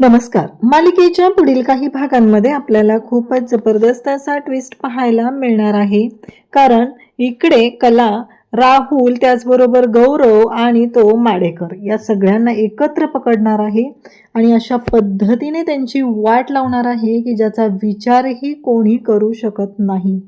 नमस्कार. मालिकेच्या पुढील काही भागांमध्ये आपल्याला खूपच जबरदस्त असा ट्विस्ट पाहायला मिळणार आहे. कारण इकडे कला राहुल त्याचबरोबर गौरव आणि तो माडेकर या सगळ्यांना एकत्र पकडणार आहे आणि अशा पद्धतीने त्यांची वाट लावणार आहे की ज्याचा विचारही कोणी करू शकत नाही.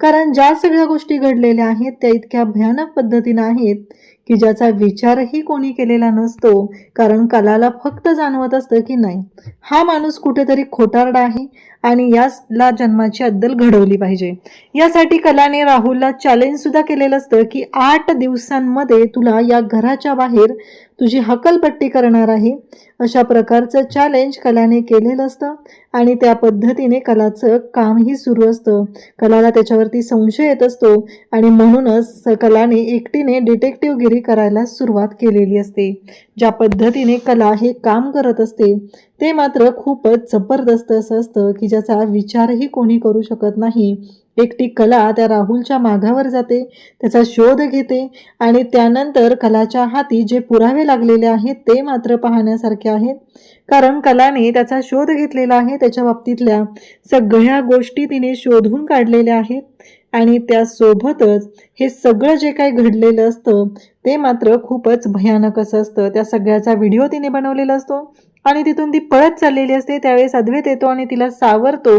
कारण ज्या सगळ्या गोष्टी घडलेल्या आहेत त्या इतक्या भयानक पद्धतीनं आहेत की ज्याचा विचारही कोणी केलेला नसतो कारण कलाला फक्त जाणवत असतं की नाही. हा माणूस कुठेतरी खोटारडा आहे आणि याला जन्माची अद्दल घडवली पाहिजे. यासाठी कलाने राहुलला चॅलेंज सुद्धा केलेलं असतं की आठ दिवसांमध्ये तुला या घराच्या बाहेर तुझी हकलपट्टी करणार आहे. अशा प्रकारचं चॅलेंज कलाने केलेलं असतं आणि त्या पद्धतीने कलाचं कामही सुरू असतं. कलाला त्याच्यावरती संशय येत असतो आणि म्हणूनच कलाने एकटीने डिटेक्टिव्हगिरी करायला सुरुवात केलेली असते. ज्या पद्धतीने कला हे काम करत असते ते मात्र खूपच जबरदस्त असं असतं की ज्याचा विचारही कोणी करू शकत नाही. एकटी कला त्या राहुलच्या मागावर जाते त्याचा शोध घेते आणि त्यानंतर कलाच्या हाती जे पुरावे लागलेले आहेत ते मात्र पाहण्यासारखे आहेत. कारण कलाने त्याचा शोध घेतलेला आहे त्याच्या बाबतीतल्या सगळ्या गोष्टी तिने शोधून काढलेल्या आहेत आणि त्यासोबतच हे सगळं जे काही घडलेलं असतं ते मात्र खूपच भयानक असं असतं. त्या सगळ्याचा व्हिडिओ तिने बनवलेला असतो. आणि तिथून ती पळत चाललेली असते. त्यावेळेस अद्वैत येतो आणि तिला सावरतो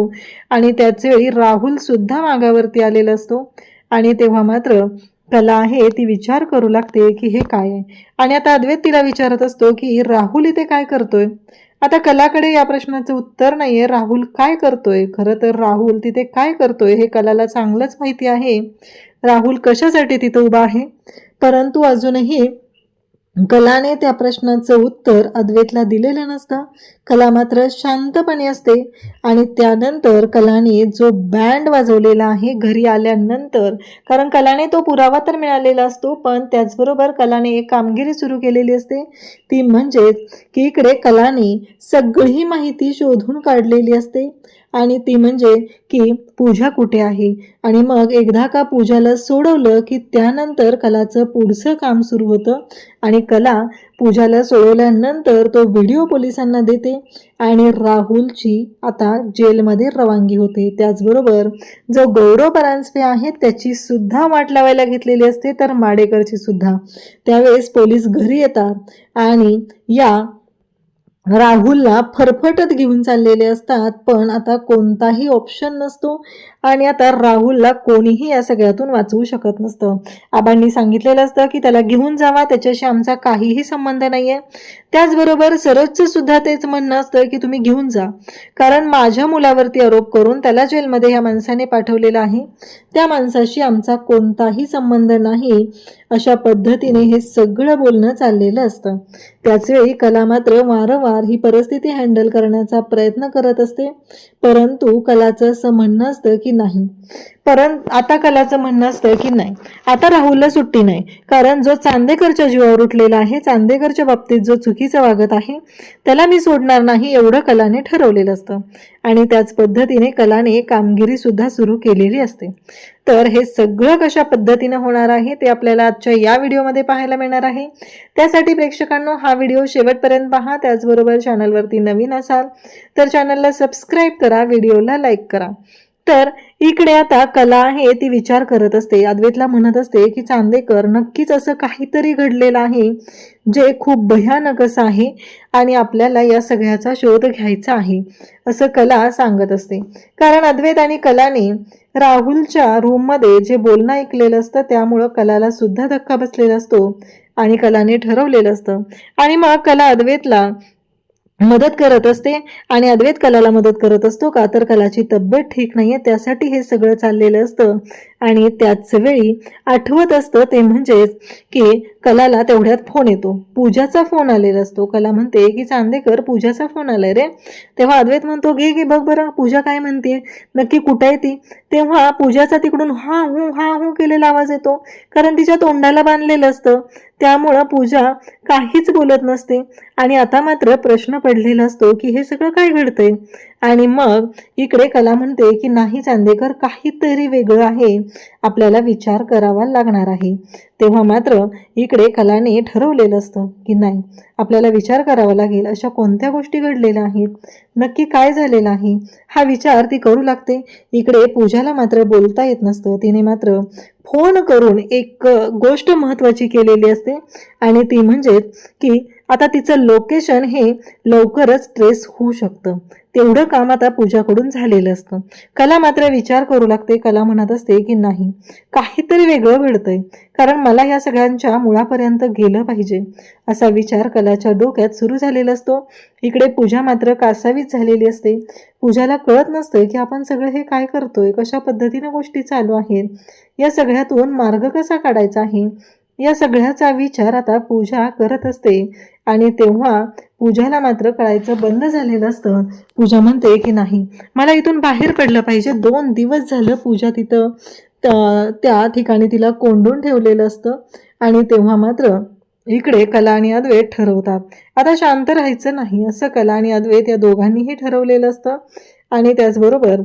आणि त्याच वेळी राहुल सुद्धा मागावरती आलेला असतो. आणि तेव्हा मात्र कला आहे ती विचार करू लागते की हे काय आहे? आणि आता अद्वैत तिला विचारत असतो की राहुल इथे काय करतोय? आता कलाकडे या प्रश्नाचं उत्तर नाही आहे राहुल काय करतोय? खरं तर राहुल तिथे काय करतोय हे कलाला चांगलंच माहिती आहे. राहुल कशासाठी तिथं उभा आहे? परंतु अजूनही कलाने त्या प्रश्नाचं उत्तर अद्वैतला दिलेलं नसतं. कला मात्र शांतपणे असते आणि त्यानंतर कलाने जो बँड वाजवलेला आहे घरी आल्यानंतर कारण कलाने तो पुरावा तर मिळालेला असतो पण त्याचबरोबर कलाने एक कामगिरी सुरू केलेली असते. ती म्हणजेच की इकडे कलाने सगळी माहिती शोधून काढलेली असते. आणि ती म्हणजे की पूजा कुठे आहे? आणि मग एकदा का पूजाला सोडवलं की त्यानंतर कलाचं पुढचं काम सुरू होतं आणि कला पूजाला सोडवल्यानंतर तो व्हिडिओ पोलिसांना देते आणि राहुलची आता जेलमध्ये रवानगी होते. त्याचबरोबर जो गौरव परांजपे आहे त्याची सुद्धा वाट लावायला घेतलेली असते तर माडेकरची सुद्धा. त्यावेळेस पोलीस घरी येतात आणि या राहुलला फरफटत घेऊन चाललेले असतात पण आता कोणताही ऑप्शन नसतो आणि आता राहुलला कोणीही या सगळ्यातून वाचवू शकत नसतं. आबांनी सांगितलेलं असतं की त्याला घेऊन जावा त्याच्याशी आमचा काहीही संबंध नाही आहे त्याचबरोबर सरोजचं सुद्धा तेच म्हणणं असतं की तुम्ही घेऊन जा. कारण माझ्या मुलावरती आरोप करून त्याला जेलमध्ये ह्या माणसाने पाठवलेलं आहे. त्या माणसाशी आमचा कोणताही संबंध नाही. अशा पद्धतीने हे सगळं बोलणं चाललेलं असतं. त्याचवेळी कला मात्र वारंवार ही परिस्थिती हँडल करण्याचा प्रयत्न करत असते. परंतु कलाचं असं म्हणणं असतं की नाही. परंतु आता कलाचं म्हणणं असतं की नाही. आता राहुलला सुट्टी नाही. कारण जो चांदेकरच्या जीवावर उठलेला आहे चांदेकरच्या बाबतीत जो चुकीचं वागत आहे त्याला मी सोडणार नाही एवढं कलाने ठरवलेलं असतं. आणि त्याच पद्धतीने कलाने कामगिरी सुद्धा सुरू केलेली असते. तर हे सगळं कशा पद्धतीने होणार आहे ते आपल्याला आजच्या या व्हिडिओमध्ये पाहायला मिळणार आहे. त्यासाठी प्रेक्षकांनो हा व्हिडिओ शेवटपर्यंत पहा. त्याचबरोबर चॅनलवरती नवीन असाल तर चॅनलला सबस्क्राईब करा व्हिडिओला लाईक करा. तर इकडे आता कला आहे ती विचार करत असते. अद्वैतला म्हणत असते की चांदेकर नक्कीच असं काहीतरी घडलेलं आहे जे खूप भयानक असं आहे आणि आपल्याला या सगळ्याचा शोध घ्यायचा आहे असं कला सांगत असते. कारण अद्वैत आणि कलाने राहुलच्या रूममध्ये जे बोलणं ऐकलेलं असतं त्यामुळं कलाला सुद्धा धक्का बसलेला असतो आणि कलाने ठरवलेलं असतं. आणि मग कला अद्वैतला मदत करत असते आणि अद्वैत कलाला मदत करत असतो. का तर कलाची तब्येत ठीक नाहीये त्यासाठी हे सगळं चाललेलं असतं. आणि त्याच वेळी आठवत असतं ते म्हणजेच की कलाला तेवढ्यात फोन येतो. पूजाचा फोन आलेला असतो. कला म्हणते की चांदेकर पूजाचा फोन आलाय रे. तेव्हा अद्वैत म्हणतो घे घे बघ बरं पूजा काय म्हणते नक्की कुठं आहे ती? तेव्हा पूजाचा तिकडून हा हू हा हू केलेला आवाज येतो. कारण तिच्या तोंडाला बांधलेलं असतं. त्यामुळं पूजा काहीच बोलत नसते. आणि आता मात्र प्रश्न पडलेला असतो की हे सगळं काय घडतंय? आणि मग इकडे कला म्हणते की नाही चांदेकर काहीतरी वेगळं आहे. आपल्याला विचार करावा लागणार आहे. तेव्हा मात्र इकडे कलाने ठरवलेलं असतं की नाही आपल्याला विचार करावा लागेल अशा कोणत्या गोष्टी घडलेल्या आहेत? नक्की काय झालेलं आहे? हा विचार ती करू लागते. इकडे पूजाला मात्र बोलता येत नसतं. तिने मात्र फोन करून एक गोष्ट महत्त्वाची केलेली असते. आणि ती म्हणजे की आता तिचं लोकेशन हे लवकरच ट्रेस होऊ शकतं. तेवढं काम आता पूजाकडून झालेलं असतं. कला मात्र विचार करू लागते. कला म्हणत असते की नाही काहीतरी वेगळं घडतंय. कारण मला या सगळ्यांच्या मुळापर्यंत गेलं पाहिजे असा विचार कलाच्या डोक्यात सुरू झालेला असतो. इकडे पूजा मात्र कासावीच झालेली असते. पूजाला कळत नसतं की आपण सगळं हे काय करतोय कशा पद्धतीने गोष्टी चालू आहेत या सगळ्यातून मार्ग कसा काढायचा आहे? या सगळ्याचा विचार आता पूजा करत असते. आणि तेव्हा पूजाला मात्र कळायचं बंद झालेलं असतं. पूजा म्हणते की नाही मला इथून बाहेर पडलं पाहिजे. दोन दिवस झालं पूजा तिथं त्या ठिकाणी तिला कोंडून ठेवलेलं असतं. आणि तेव्हा मात्र इकडे कला आणि अद्वैत ठरवतात. आता शांत राहायचं नाही असं कला आणि अद्वैत या दोघांनीही ठरवलेलं असतं. आणि त्याचबरोबर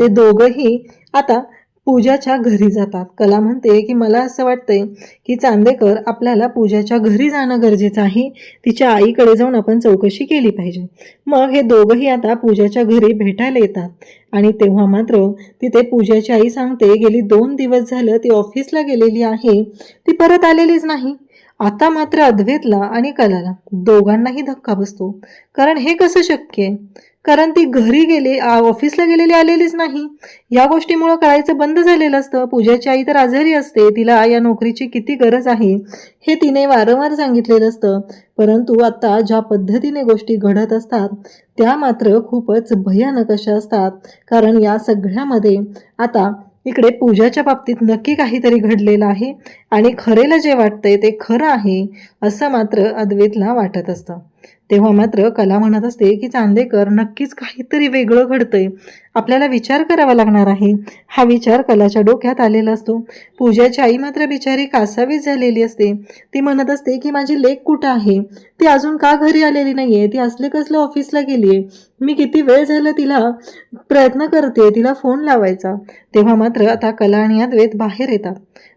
ते दोघंही आता पूजाच्या घरी जातात. कला म्हणते की मला असं वाटतंय की चांदेकर आपल्याला पूजाच्या घरी जाणं गरजेचं आहे. तिच्या आईकडे जाऊन आपण चौकशी केली पाहिजे. मग हे दोघंही आता पूजाच्या घरी भेटायला येतात. आणि तेव्हा मात्र तिथे पूजाची आई सांगते गेली दोन दिवस झालं ती ऑफिसला गेलेली आहे. ती परत आलेलीच नाही. आता मात्र अद्वैतला आणि कलाला दोघांनाही धक्का बसतो. कारण हे कसं शक्य आहे? कारण ती घरी गेली ऑफिसला गेलेली आलेलीच नाही. या गोष्टीमुळं कळायचं बंद झालेलं असतं. पूजाची आई तर आजारी असते. तिला या नोकरीची किती गरज आहे हे तिने वारंवार सांगितलेलं असतं. परंतु आता ज्या पद्धतीने गोष्टी घडत असतात त्या मात्र खूपच भयानक अशा असतात. कारण या सगळ्यामध्ये आता इकडे पूजाच्या बाबतीत नक्की काहीतरी घडलेलं आहे आणि खरेला जे वाटतंय ते खरं आहे असं मात्र अद्वैतला वाटत असतं. तेव्हा मात्र कला म्हणत असते की चांदेकर नक्कीच काहीतरी वेगळं घडतंय. आपल्याला विचार करावा लागणार आहे. हा विचार कलाच्या डोक्यात आलेला असतो. पूजाची आई मात्र बिचारी कासावीस झालेली असते. ती म्हणत असते की माझी लेक कुठं आहे? ती अजून का घरी आलेली नाहीये? ती असले कसलं ऑफिसला गेली आहे मी किती वेळ झालं तिला प्रयत्न करते तिला फोन लावायचा. तेव्हा मात्र आता कला आणि अद्वैत बाहेर येतात.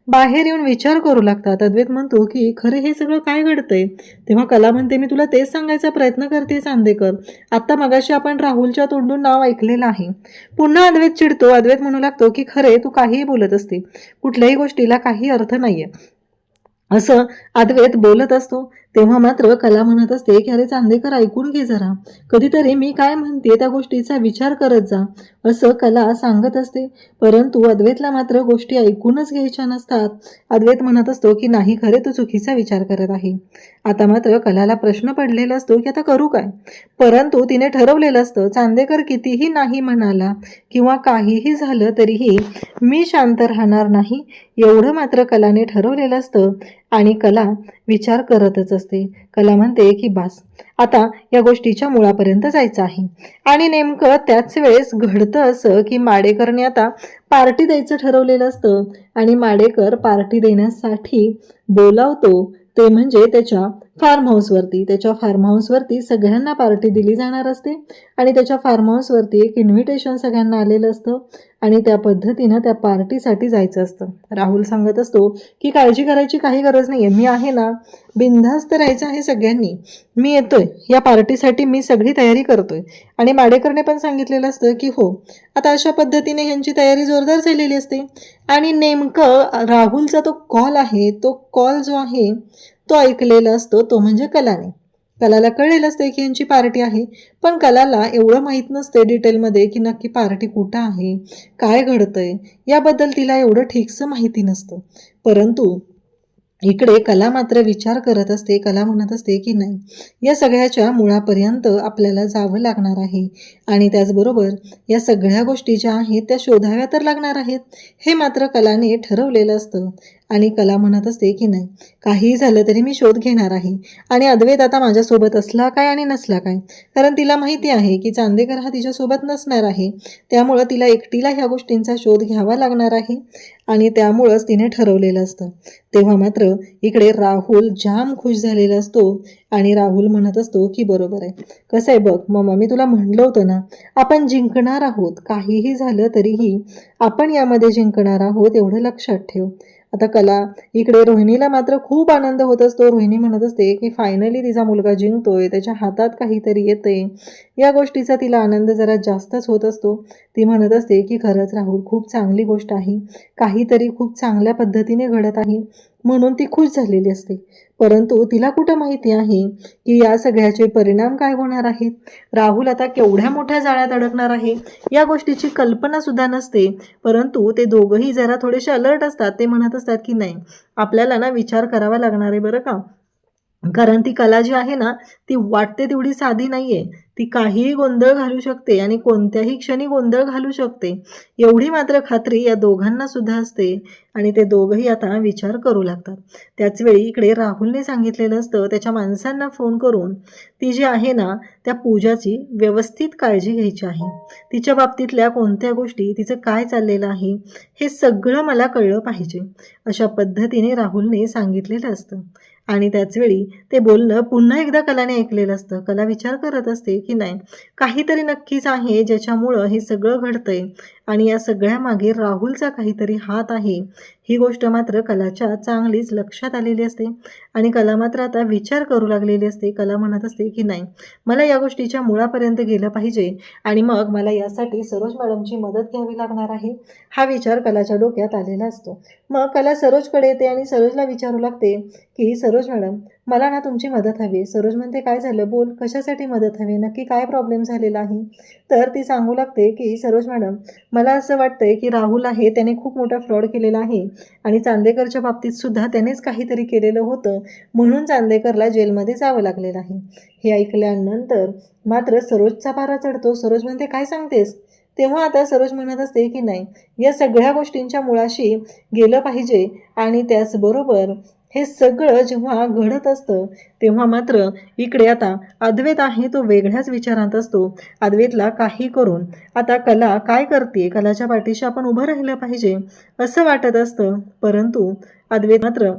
बाहेर येऊन विचार करू लागतात. अद्वैत म्हणतो की खरं हे सगळं काय घडतंय? तेव्हा कला म्हणते मी तुला तेच सांगायचा प्रयत्न करते चांदेकर. आत्ता मगाशी आपण राहुलच्या तोंडून नाव ऐकलेलं आहे. पुन्हा अद्वैत चिडतो. अद्वैत म्हणू लागतो की खरे तू काहीही बोलत असते. कुठल्याही गोष्टीला काही अर्थ नाहीये. असं अद्वैत बोलत असतो. तेव्हा मात्र कला म्हणत असते की अरे चांदेकर ऐकून घे जरा. कधीतरी मी काय म्हणते त्या गोष्टीचा विचार करत जा असं कला सांगत असते. परंतु अद्वैतला मात्र गोष्टी ऐकूनच घ्यायच्या नसतात. अद्वैत म्हणत असतो की नाही खरे तू चुकीचा विचार करत आहे. आता मात्र कलाला प्रश्न पडलेला असतो की आता करू काय? परंतु तिने ठरवलेलं असतं चांदेकर कितीही नाही म्हणाला किंवा काहीही झालं तरीही मी शांत राहणार नाही. एवढं मात्र कलाने ठरवलेलं असतं. आणि कला विचार करतच असते. कला म्हणते की बास आता या गोष्टीच्या मुळापर्यंत जायचं आहे. आणि नेमकं त्याच वेळेस घडतं असं की माडेकरने आता पार्टी द्यायचं ठरवलेलं असतं. आणि माडेकर पार्टी देण्यासाठी बोलावतो. ते म्हणजे त्याच्या फार्म हाऊसवरती त्याच्या फार्म हाऊसवरती सगळ्यांना पार्टी दिली जाणार असते आणि त्याच्या फार्म हाऊसवरती एक इन्व्हिटेशन सगळ्यांना आलेलं असतं आणि त्या पद्धतीनं त्या पार्टीसाठी जायचं असतं. राहुल सांगत असतो की काळजी करायची काही गरज नाही आहे मी आहे ना बिनधास्त राहायचं आहे सगळ्यांनी. मी येतोय. या पार्टीसाठी मी सगळी तयारी करतोय. आणि माडेकरने पण सांगितलेलं असतं की हो आता अशा पद्धतीने ह्यांची तयारी जोरदार झालेली असते. आणि नेमकं राहुलचा तो कॉल आहे तो कॉल जो आहे तो ऐकलेला असतो तो म्हणजे कलाने. कलाला कळलेलं असते की यांची पार्टी आहे पण कलाला एवढं माहीत नसते डिटेलमध्ये की नक्की पार्टी कुठं आहे काय घडतंय याबद्दल तिला एवढं ठीकसं माहिती नसतं. परंतु इकडे कला मात्र विचार करत असते कला म्हणत असते की नाही या सगळ्याच्या मुळापर्यंत आपल्याला जावं लागणार आहे. आणि त्याचबरोबर या सगळ्या गोष्टी ज्या आहेत त्या शोधाव्या तर लागणार आहेत. हे मात्र कलाने ठरवलेलं असतं. आणि कला म्हणत असते की नाही. काहीही झालं तरी मी शोध घेणार आहे. आणि अद्वैत आता माझ्यासोबत असला काय आणि नसला काय? कारण तिला माहिती आहे की चांदेकर हा तिच्यासोबत नसणार आहे. त्यामुळं तिला एकटीला ह्या गोष्टींचा शोध घ्यावा लागणार आहे. आणि त्यामुळंच तिने ठरवलेलं असतं. तेव्हा मात्र इकडे राहुल जाम खुश झालेला असतो आणि राहुल म्हणत असतो की बरोबर आहे. कसं आहे बघ मम्मा मी तुला म्हणलं होतं ना आपण जिंकणार आहोत. काहीही झालं तरीही आपण यामध्ये जिंकणार आहोत एवढं लक्षात ठेव. आता कला इकडे रोहिणीला मात्र खूप आनंद होत असतो. रोहिणी म्हणत असते की फायनली तिचा मुलगा जिंकतोय त्याच्या हातात काहीतरी येते या गोष्टीचा तिला आनंद जरा जास्तच होत असतो. ती म्हणत असते की खरंच राहुल खूप चांगली गोष्ट आहे. काहीतरी खूप चांगल्या पद्धतीने घडत आहे. म्हणून ती खुश झालेली असते. परंतु तिला कुठं माहिती आहे की या सगळ्याचे परिणाम काय होणार आहेत? राहुल आता केवढ्या मोठ्या जाळ्यात अडकणार आहे? या गोष्टीची कल्पना सुद्धा नसते. परंतु ते दोघंही जरा थोडेसे अलर्ट असतात. ते म्हणत असतात की नाही आपल्याला ना विचार करावा लागणार आहे बरं का? कारण ती कला जी आहे ना ती वाटते तेवढी साधी नाही आहे ती काहीही गोंधळ घालू शकते आणि कोणत्याही क्षणी गोंधळ घालू शकते. एवढी मात्र खात्री या दोघांना सुद्धा असते आणि ते दोघंही आता विचार करू लागतात. त्याचवेळी इकडे राहुलने सांगितलेलं असतं त्याच्या माणसांना फोन करून ती जी आहे ना त्या पूजाची व्यवस्थित काळजी घ्यायची आहे. तिच्या बाबतीतल्या कोणत्या गोष्टी तिचं काय चाललेलं आहे हे सगळं मला कळलं पाहिजे. अशा पद्धतीने राहुलने सांगितलेलं असतं. आणि त्याचवेळी ते बोलणं पुन्हा एकदा कलाने ऐकलेलं असतं. कला विचार करत असते की नाही काहीतरी नक्कीच आहे ज्याच्यामुळं हे सगळं घडतंय आणि या सगळ्यामागे राहुलचा काहीतरी हात आहे. ही गोष्ट मात्र कलाच्या चांगलीच लक्षात आलेली असते आणि कला मात्र आता विचार करू लागलेली असते. कला म्हणत असते की नाही मला या गोष्टीच्या मुळापर्यंत गेलं पाहिजे आणि मग मला यासाठी सरोज मॅडमची मदत घ्यावी लागणार आहे. हा विचार कलाच्या डोक्यात आलेला असतो. मग कला सरोजकडे येते आणि सरोजला विचारू लागते की सरोज सरोज मॅडम मला ना तुमची मदत हवी. सरोज म्हणते काय झालं? बोल. कशासाठी मदत हवी? नक्की काय प्रॉब्लेम झालेला आहे? तर ती सांगू लागते की सरोज मॅडम मला असं वाटतंय की राहुल आहे त्याने खूप मोठा फ्रॉड केलेला आहे आणि चांदेकरच्या बाबतीत सुद्धा त्यानेच काहीतरी केलेलं होतं. म्हणून चांदेकरला जेलमध्ये जावं लागलेलं आहे. हे ऐकल्यानंतर मात्र सरोजचा पारा चढतो. सरोज म्हणते काय सांगतेस? तेव्हा आता सरोज म्हणत असते की नाही या सगळ्या गोष्टींच्या मुळाशी गेलं पाहिजे आणि त्याचबरोबर हे सगळं जेव्हा घडत असतं तेव्हा मात्र इकडे आता अद्वैत आहे तो वेगळ्याच विचारांत असतो. अद्वैतला काही करून आता कला काय करते? कलाच्या पाठीशी आपण उभं राहिलं पाहिजे असं वाटत असतं. परंतु अद्वैत मात्र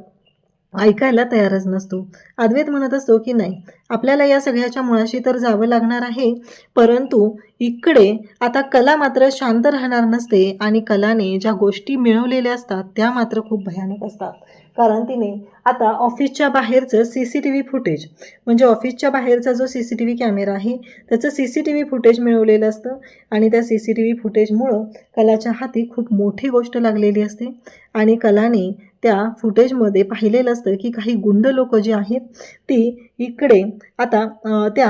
ऐकायला तयारच नसतो. अद्वैत म्हणत असतो की नाही आपल्याला या सगळ्याच्या मुळाशी तर जावं लागणार आहे. परंतु इकडे आता कला मात्र शांत राहणार नसते आणि कलाने ज्या गोष्टी मिळवलेल्या असतात त्या मात्र खूप भयानक असतात. कारण तिने आता ऑफिसच्या बाहेरचं C C T V footage म्हणजे ऑफिसच्या बाहेरचा जो C C T V camera आहे त्याचं C C T V footage मिळवलेलं असतं आणि त्या सी सी टी व्ही फुटेजमुळं कलाच्या हाती खूप मोठी गोष्ट लागलेली असते. आणि कलाने त्या फुटेजमध्ये पाहिलेलं असतं की काही गुंड लोक जी आहेत ती इकडे आता त्या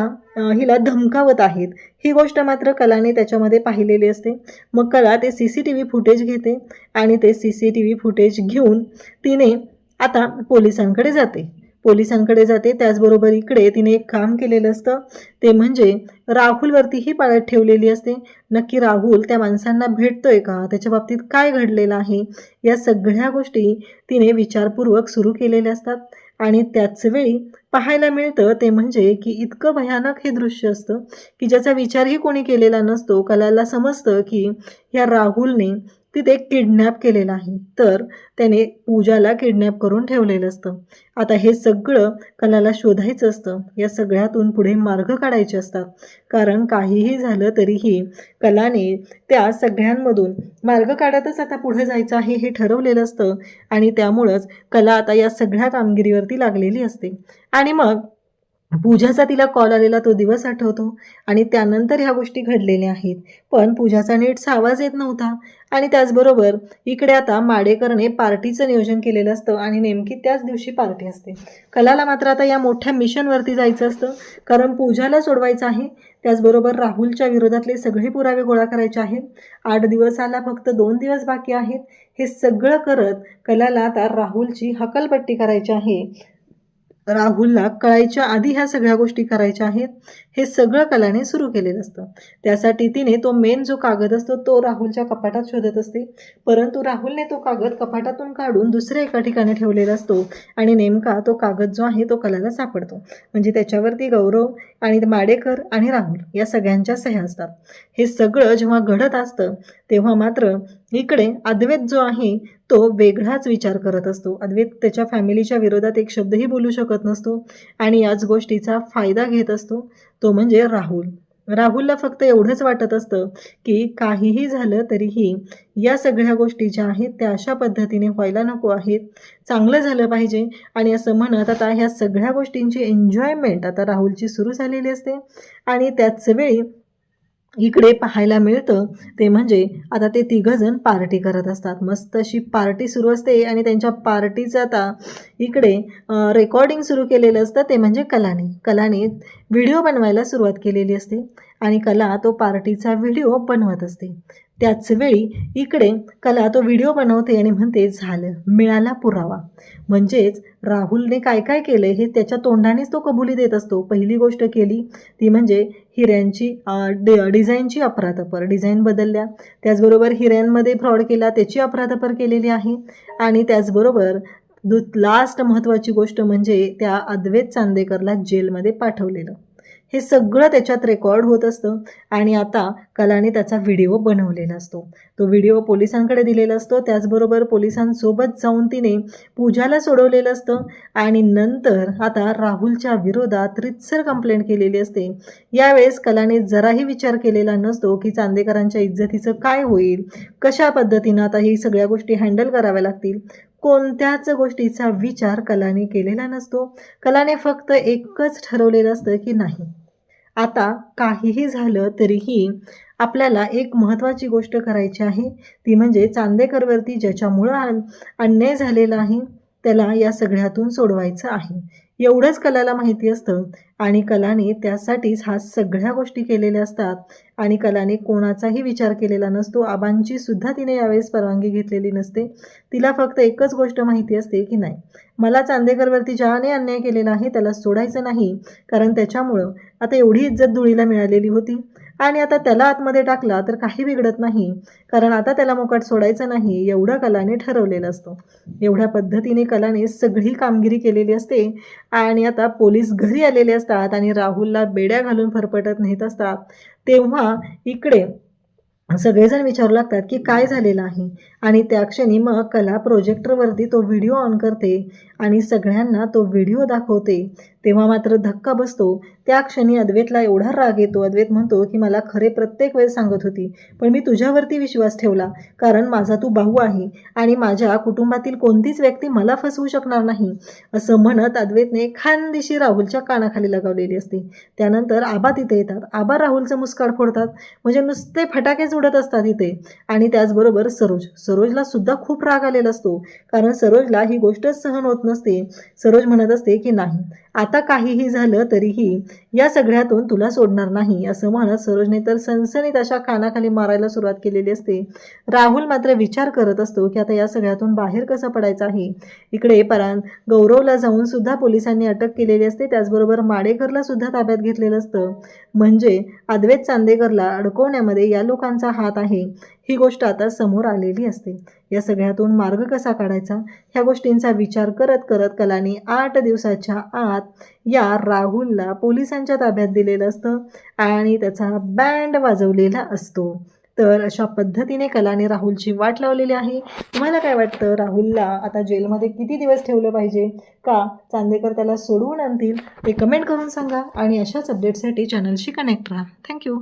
हिला धमकावत आहेत. ही गोष्ट मात्र कलाने त्याच्यामध्ये पाहिलेली असते. मग कला ते C C T V footage घेते आणि ते C C T V footage घेऊन तिने आता पोलिसांकडे जाते. पोलिसांकडे जाते त्याचबरोबर इकडे तिने एक काम केलेलं असतं. ते म्हणजे राहुलवरतीही पाळत ठेवलेली असते. नक्की राहुल त्या माणसांना भेटतोय का? त्याच्या बाबतीत काय घडलेलं आहे? या सगळ्या गोष्टी तिने विचारपूर्वक सुरू केलेल्या असतात. आणि त्याच वेळी पाहायला मिळतं ते म्हणजे की इतकं भयानक हे दृश्य असतं की ज्याचा विचारही कोणी केलेला नसतो. कलाला समजतं की या राहुलने तिथे किडनॅप केलेला आहे. तर त्याने पूजाला किडनॅप करून ठेवलेलं असतं. आता हे सगळं कलाला शोधायचं असतं. या सगळ्यातून पुढे मार्ग काढायचे असतात. कारण काहीही झालं तरीही कलाने त्या सगळ्यांमधून मार्ग काढतच आता पुढे जायचं आहे हे ठरवलेलं असतं. आणि त्यामुळंच कला आता या सगळ्या कामगिरीवरती लागलेली असते. आणि मग पूजाचा तिला कॉल आलेला तो दिवस आठवतो आणि त्यानंतर ह्या गोष्टी घडलेल्या आहेत. पण पूजाचा नीटचा आवाज येत नव्हता आणि त्याचबरोबर इकडे आता माडेकरने पार्टीचं नियोजन केलेलं असतं आणि नेमकी त्याच दिवशी पार्टी असते. कलाला मात्र आता या मोठ्या मिशनवरती जायचं असतं. कारण पूजाला सोडवायचं आहे. त्याचबरोबर राहुलच्या विरोधातले सगळे पुरावे गोळा करायचे आहेत. आठ दिवस आला फक्त दोन दिवस बाकी आहेत. हे सगळं करत कलाला आता राहुलची हकलपट्टी करायची आहे. राहुलला कळायच्या आधी ह्या सगळ्या गोष्टी करायच्या आहेत. हे सगळं कलाने सुरू केलेलं असतं. त्यासाठी तिने तो मेन जो कागद असतो तो राहुलच्या कपाटात शोधत असते. परंतु राहुलने तो कागद कपाटातून काढून दुसऱ्या एका ठिकाणी ठेवलेला असतो आणि नेमका तो कागद जो आहे तो कलाला सापडतो. म्हणजे त्याच्यावरती गौरव आणि माडेकर आणि राहुल या सगळ्यांच्या सह्या असतात. हे सगळं जेव्हा घडत असतं तेव्हा मात्र इकडे अद्वैत जो आहे तो वेगळाच विचार करत असतो. अद्वैत त्याच्या फॅमिलीच्या विरोधात एक शब्दही बोलू शकत नसतो आणि याच गोष्टीचा फायदा घेत असतो. तो म्हणजे राहुल. राहुलला फक्त एवढंच वाटत असतं की काहीही झालं तरीही या सगळ्या गोष्टी ज्या आहेत त्या अशा पद्धतीने व्हायला नको आहेत. चांगलं झालं पाहिजे आणि असं म्हणत आता ह्या सगळ्या गोष्टींची एन्जॉयमेंट आता राहुलची सुरू झालेली असते. आणि त्याच वेळी इकडे पाहायला मिळतं ते म्हणजे आता ते तिघंजण पार्टी करत असतात. मस्त अशी पार्टी सुरू असते आणि त्यांच्या पार्टीचं आता इकडे रेकॉर्डिंग सुरू केलेलं असतं ते म्हणजे कलाने. कलाने व्हिडिओ बनवायला सुरुवात केलेली असते आणि कला तो पार्टीचा व्हिडिओ बनवत असते. त्याच वेळी इकडे कला तो व्हिडिओ बनवते आणि म्हणते झालं मिळाला पुरावा. म्हणजेच राहुलने काय काय केलं हे त्याच्या तोंडानेच तो कबुली देत असतो. पहिली गोष्ट केली ती म्हणजे हिऱ्यांची डि डिझाईनची अपराधपर डिझाईन बदलल्या. त्याचबरोबर हिऱ्यांमध्ये फ्रॉड केला त्याची अपराधपर केलेली आहे. आणि त्याचबरोबर दु लास्ट महत्त्वाची गोष्ट म्हणजे त्या अद्वैत चांदेकरला जेलमध्ये पाठवलेलं. हे सगळं त्याच्यात रेकॉर्ड होत असतं. आणि आता कलाने त्याचा व्हिडिओ बनवलेला असतो. तो व्हिडिओ पोलिसांकडे दिलेला असतो. त्याचबरोबर पोलिसांसोबत जाऊन तिने पूजाला सोडवलेलं असतं. आणि नंतर आता राहुलच्या विरोधात रितसर कंप्लेंट केलेली असते. यावेळेस कलाने जराही विचार केलेला नसतो की चांदेकरांच्या इज्जतीचं काय होईल? कशा पद्धतीनं आता ही सगळ्या गोष्टी हँडल कराव्या लागतील? कोणत्याच गोष्टीचा विचार कलाने केलेला नसतो. कलाने फक्त एकच ठरवलेलं असतं की नाही. आता काहीही झालं तरीही आपल्याला एक महत्त्वाची गोष्ट करायची आहे. ती म्हणजे चांदेकरवरती ज्याच्यामुळं अन- अन्याय झालेला आहे त्याला या सगळ्यातून सोडवायचं आहे. एवढंच कलाला माहिती असतं आणि कलाने त्यासाठीच हा सगळ्या गोष्टी केलेल्या असतात आणि कलाने कोणाचाही विचार केलेला नसतो. आबांची सुद्धा तिने यावेळेस परवानगी घेतलेली नसते. तिला फक्त एकच गोष्ट माहिती असते की नाही. मला चांदेकरवरती ज्याने अन्याय केलेला आहे त्याला सोडायचं नाही कारण त्याच्यामुळं आता एवढी इज्जत धुळीला मिळालेली होती. आणि आता त्याला आतमध्ये टाकला तर काही बिघडत नाही. कारण आता त्याला मोकाट सोडायचं नाही एवढं कलाने ठरवलेलं असतं. एवढ्या पद्धतीने कलाने सगळी कामगिरी केलेली असते. आणि आता पोलीस घरी आलेले असतात आणि राहुलला बेड्या घालून फरफटत नेत असतात. तेव्हा इकडे सगळेजण विचारू लागतात की काय झालेलं आहे? आणि त्या क्षणी मग कला प्रोजेक्टरवरती तो व्हिडिओ ऑन करते आणि सगळ्यांना तो व्हिडिओ दाखवते. तेव्हा मात्र धक्का बसतो. त्या क्षणी अद्वैतला एवढा राग येतो. अद्वैत म्हणतो की मला खरे प्रत्येक वेळेस सांगत होती पण मी तुझ्यावरती विश्वास ठेवला कारण माझा तू भाऊ आहे आणि माझ्या कुटुंबातील कोणतीच व्यक्ती मला फसवू शकणार नाही. असं म्हणत अद्वैतने खानदिशी राहुलच्या कानाखाली लगावलेली असते. त्यानंतर आबा तिथे येतात. आबा राहुलचं मुस्काड फोडतात. म्हणजे नुसते फटाकेच उडत असतात इथे. आणि त्याचबरोबर सरोज. सरोजला सुद्धा खूप राग आलेला असतो. कारण सरोजला ही गोष्टच सहन होत नसते. सरोज म्हणत असते की नाही. आता काहीही झालं तरीही या सगळ्यातून तुला सोडणार नाही असं म्हणत सरोजने तर सनसनीत अशा कानाखाली मारायला सुरुवात केलेली असते. राहुल मात्र विचार करत असतो की आता या सगळ्यातून बाहेर कसं पडायचं आहे? इकडे परांत गौरवला जाऊन सुद्धा पोलिसांनी अटक केलेली असते त्याचबरोबर माडेकरला सुद्धा ताब्यात घेतलेलं असतं. म्हणजे अद्वैत चांदेकरला अडकवण्यामध्ये या लोकांचा हात आहे. ही गोष्ट आता समोर आलेली असते. या सगळ्यातून मार्ग कसा काढायचा? ह्या गोष्टींचा विचार करत करत कलानी आठ दिवसाच्या आत या राहुलला पोलिसांच्या ताब्यात दिलेलं असतं आणि त्याचा बँड वाजवलेला असतो. तर अशा पद्धतीने कलाने राहुलची वाट लावलेली आहे. तुम्हाला काय वाटतं? राहुलला आता जेलमध्ये किती दिवस ठेवलं पाहिजे? का चांदेकर त्याला सोडवून आणतील? ते कमेंट करून सांगा आणि अशाच अपडेटसाठी चॅनलशी कनेक्ट राहा. थँक्यू